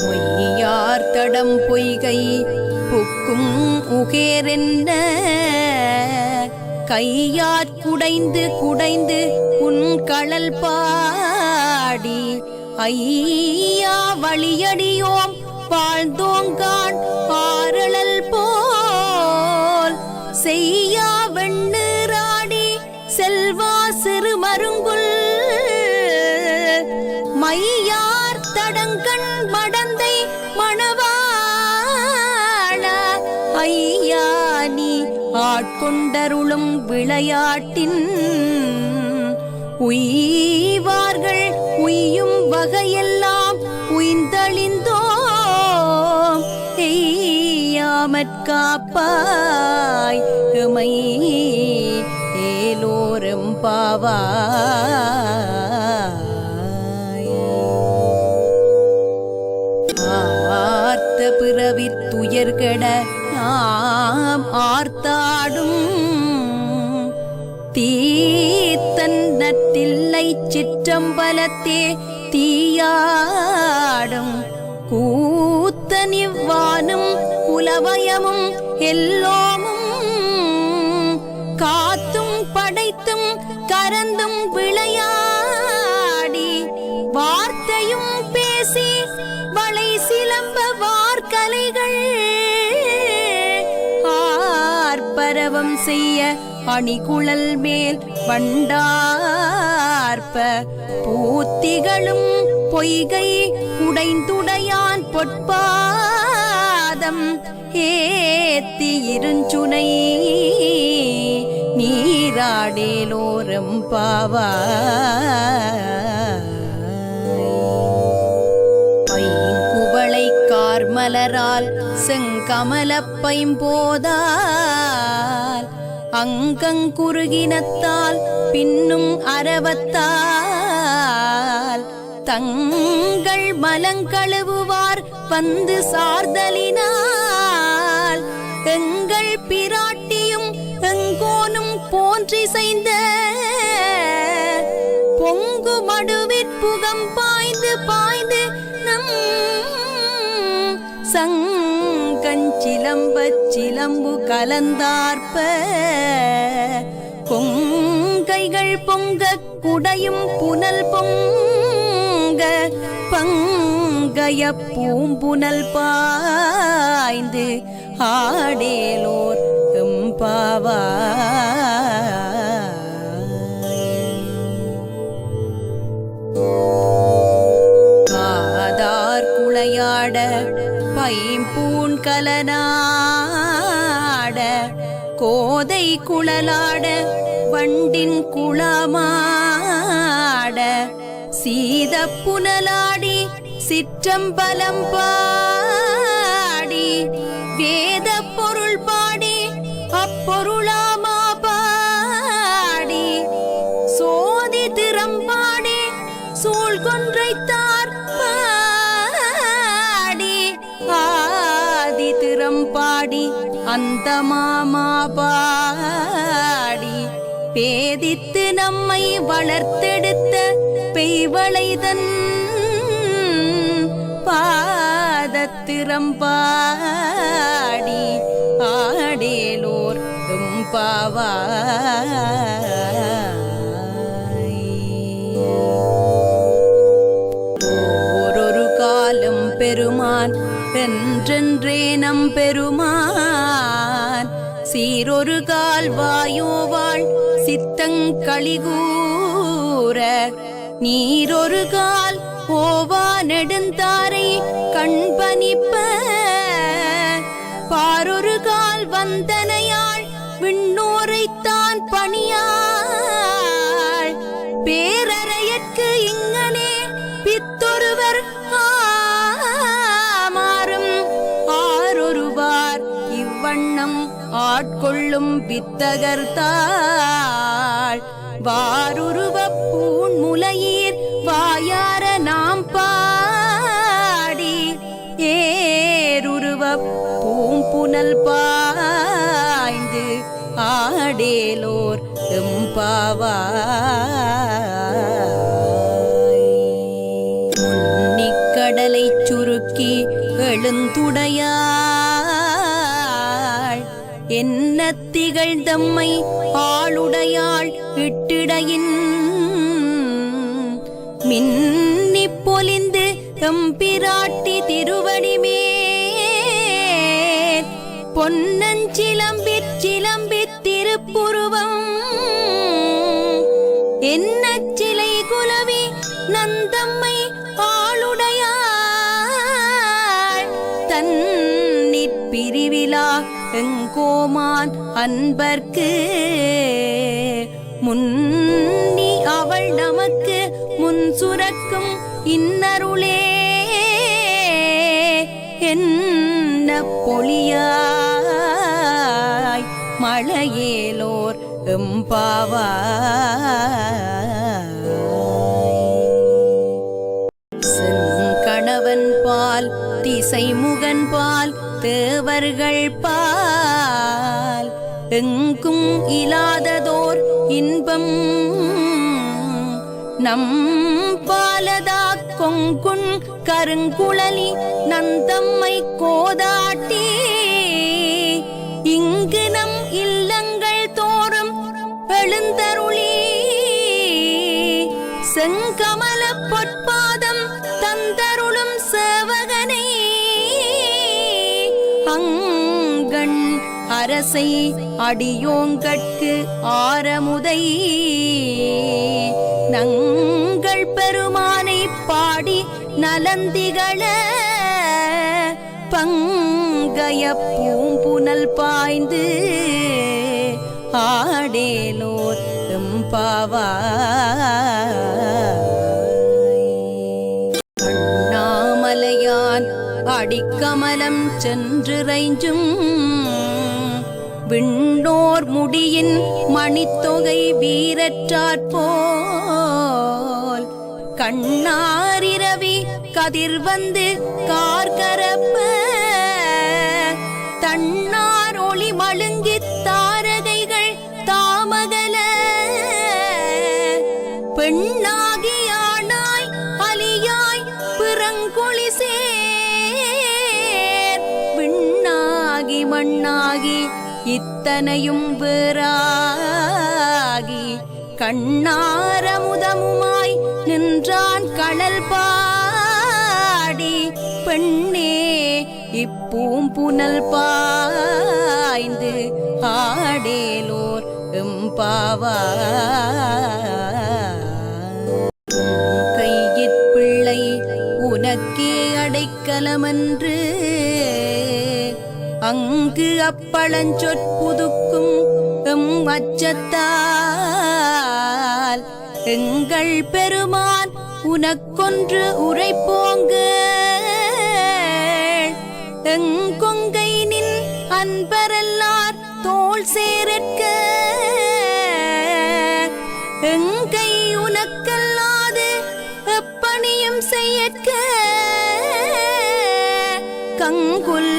பொய்யார் தடம் பொய்கை புக்கும் உகேரென்ன. கையாற் குடைந்து குடைந்து உன் களல் பாடி ஐயா வழியடியோம் வாழ்ந்தோங்கான் ஆரளல் போல் செய்யா ஐயா நீ ஆட்கொண்டருளும் விளையாட்டின் உய்வார்கள் உய்யும் வகையெல்லாம் உய்ந்தழிந்தோம். எய்யாமற்காப்பாய் எமை ஏலோரும் பாவா சிற்றம்பலத்தே தீயாடும். கூத்தனிவ்வானும் உலவயமும் எல்லோமும் காத்தும் படைத்தும் கரந்தும் விளையாடி. வார்த்தையும் பேசி வளை சிலம்ப வார்கலைகள். ஆர்ப்பரவம் செய்ய அணிகுழல் மேல் வண்டா வண்டார்ப்ப பூத்திகளும் பொய்கை உடைந்துடையான் பொற்பாதம் ஏத்தி இருஞ்சுனை நீராடேலோரம் பாவா. பைங்குவளை கார்மலரால் செங்கமலப் பைம்போதால் அங்கங்குருகினத்தால் பின்னும் அரவத்தால். தங்கள் மலங்கழுவுவார் வந்து சார்தலினால். எங்கள் பிராட்டியும் எங்கோனும் போன்றிசைந்த பொங்கு மடுவிற்புகம் பாய்ந்து பாய்ந்து நம் சங்க சங்கஞ்சிலம்பச் சிலம்பு கலந்தார்ப்ப. பொங்கைகள் பொங்க குடையும் புனல் பொங்க. பங்கைய பூம்புனல் பாய்ந்து ஆடேலோர் எம்பாவா பாதார் குளையாட பைம்பூ கலனாட கோதை குழலாட வண்டின் குளமாட சீத புனலாடி சிற்றம்பலம் பாடி வேத அந்த மாமா பாடி பேதித்து நம்மை வளர்த்தெடுத்த பெய்வளைதன் பாதத்திறம்பாடி ஆடேலோர் பாவா என்றென்றே நம் பெருமான். சீரொரு கால் வாயோவாள் சித்தங்களிகூர நீரொரு கால் ஓவா நெடுந்தாரை கண்பனிப்ப பாரொரு கால் வந்தனையாள் விண்ணோரைத்தான் பணியாள். பேரறையற்கு ஆட்கொள்ளும் வித்தகர்த்தாள் வாருருவ பூண்முலையீர் வாயார நாம் பாடி. ஏருருவ பூம்புனல் பாய்ந்து ஆடேலோர் எம்பாவா கடலை சுருக்கி கொழுந்துடையாள் என்ன திகழ்ந்தம்மை ஆளுடையாள் இட்டிடையின்? மின்னிப் பொலிந்து எம்பிராட்டி திருவடிமே பொன்னஞ்சிலம்பிற் சிலம்பித் திருப்புருவம். என்ன கோமான் அன்பர்க்கு. முன்னி அவள் நமக்கு முன் சுரக்கும் இன்னருளே. என்ன பொழியாய் மழையேலோர் எம்பாவாய். செங்கணவன் பால் திசைமுகன் பால் தேவர்கள் பால். எங்கும் இலாததோர் இன்பம். நம் பாலதா கொங்குண் கருங்குழலி நந்தம்மை கோதாட்டி. இங்கு நம் இல்லங்கள் தோறும் எழுந்தருளி. செங்கம அரசை அடியோங்கட்கு ஆரமுதை. நங்கள் பெருமானை பாடி நலந்திகள பங்கய பூம்புனல் பாய்ந்து ஆடேலோர் பாவா அண்ணாமலையான் அடிக்கமலம் சென்று ரைஞ்சும் விண்ணோர் முடியின் மணித்தொகை வீரற்றாற்போல் கண்ணாரிரவி கதிர் வந்து கார்கரப்ப. தன்னார் ஒளி மழுங்கி தாரகைகள் தாமகல. பெண்ணாகியானாய் அலியாய் பிறங்கொழி சேர். விண்ணாகி மண்ணாகி இத்தனையும் வேறாகி கண்ணாரமுதமுமாய் நின்றான் கடல் பாடி. பெண்ணே இப்பூம் புனல் பாய்ந்து ஆடேலோர் எம்பாவா. கையிற் பிள்ளை உனக்கே அடைக்கலமன்று அங்கு அப்பழஞ்சொற்புதுக்கும் எம் அச்சத்தால். எங்கள் பெருமான் உனக்கொன்று உரைப்போங்க எங்கொங்கை நின் அன்பரல்லார் தோல் சேரற்க எங்கை உனக்கல்லாது எப்பணியும் செய்யற்க. கங்குல்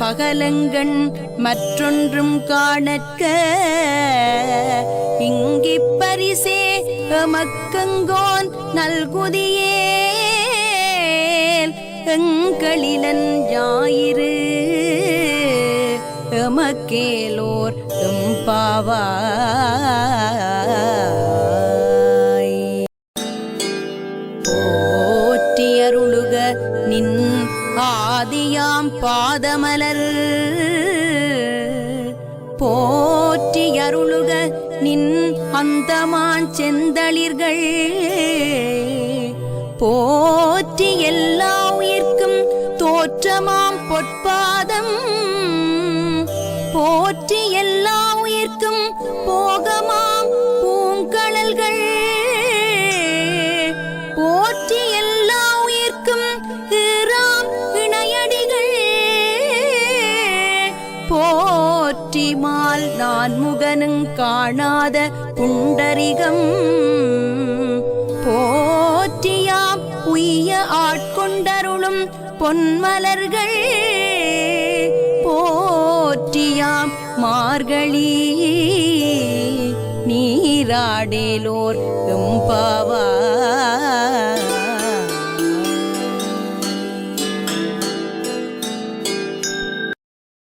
பகலங்கண் மற்றொன்றும் காணற்க. இங்கி பரிசே எமக்கங்கோன் நல்குதியே எங்களிலன் ஞாயிறு எமக்கேலோர் எம்பாவா பாதமலர். போற்றி அருளுக நின் அந்தமான் செந்தளிர்கள். போற்றி எல்லா காணாத குண்டரிகம். போற்றியாம் உய்ய ஆட்கொண்டருளும் பொன்மலர்கள். போற்றியாம் மார்கழி நீராடேலோர் எம்பா